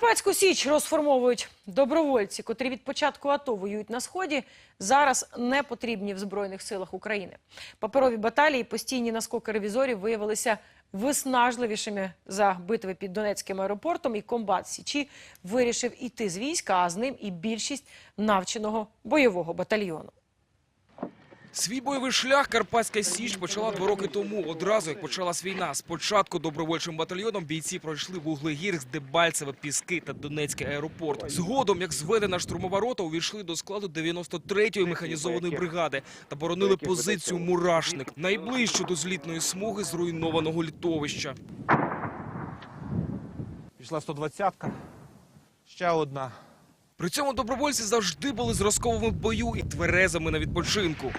Карпатську Січ розформовують добровольці, котрі від початку АТО воюють на сході. Зараз не потрібні в збройних силах України. Паперові баталії, постійні наскоки ревізорів виявилися виснажливішими за битви під Донецьким аеропортом. І комбат Січі вирішив іти з війська, а з ним і більшість навченого бойового батальйону. Свій бойовий шлях Карпатська Січ почала два роки тому, одразу як почалась війна. Спочатку добровольчим батальйоном бійці пройшли Вуглегірськ, Дебальцеве, Піски та Донецький аеропорт. Згодом, як зведена штурмова рота, увійшли до складу 93-ї механізованої бригади та боронили позицію «Мурашник», найближчу до злітної смуги зруйнованого літовища. Пішла 120-ка, ще одна. При цьому добровольці завжди були зразковими в бою і тверезами на відпочинку.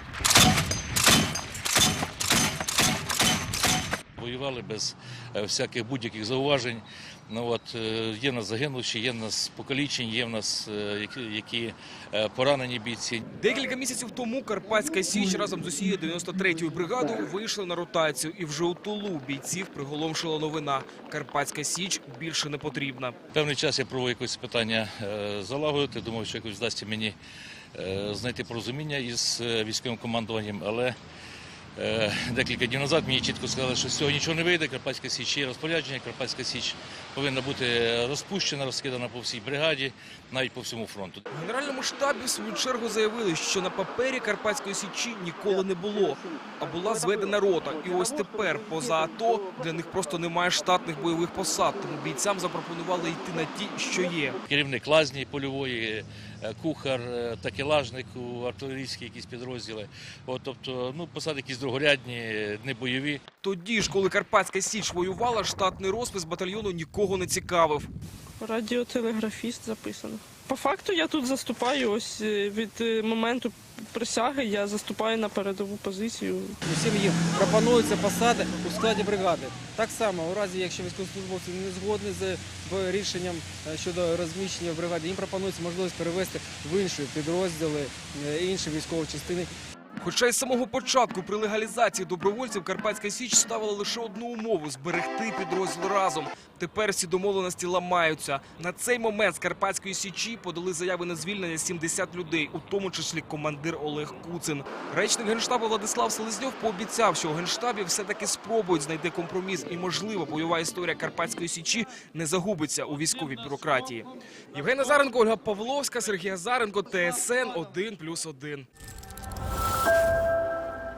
Воювали без е, всяких будь-яких зауважень. Ну от е, є в нас загинувші, є в нас покалічені, є в нас е, які, які поранені бійці. Декілька місяців тому Карпатська Січ разом з усією 93-ю бригадою вийшли на ротацію, і вже у Тулу бійців приголомшила новина. Карпатська Січ більше не потрібна. Певний час я пробував якось питання залагодити, думав, що якось вдасться мені знайти порозуміння із військовим командуванням, але декілька днів назад мені чітко сказали, що з цього нічого не вийде. Карпатська Січ є розпорядження, Карпатська Січ повинна бути розпущена, розкидана по всій бригаді, навіть по всьому фронту. В генеральному штабі в свою чергу заявили, що на папері Карпатської Січі ніколи не було, а була зведена рота. І ось тепер, поза АТО, для них просто немає штатних бойових посад, тому бійцям запропонували йти на ті, що є. керівник лазні польової, е, кухар, е, такелажник у артилерійські якісь підрозділи. От, тобто, ну, посади якісь другорядні, е, не бойові. Тоді ж, коли Карпатська Січ воювала, штатний розпис батальйону нікого не цікавив. Радіотелеграфіст записано. По факту я тут заступаю ось е, від е, моменту присяги, я заступаю на передову позицію. Усім їм пропонуються посади у складі бригади. Так само, у разі, якщо військовослужбовці не згодні з рішенням е, щодо розміщення в бригаді, їм пропонується можливість перевести в інші підрозділи, інші військові частини. Хоча із самого початку при легалізації добровольців Карпатська Січ ставила лише одну умову зберегти підрозділ разом. Тепер всі домовленості ламаються. На цей момент з Карпатської Січі подали заяви на звільнення 70 людей, у тому числі командир Олег Куцин. Речник генштабу Владислав Селезньов пообіцяв, що у генштабі все-таки спробують знайти компроміс, і можливо бойова історія Карпатської Січі не загубиться у військовій бюрократії. Євген Назаренко, Ольга Павловська, Сергій Азаренко, ТСН 1+,1.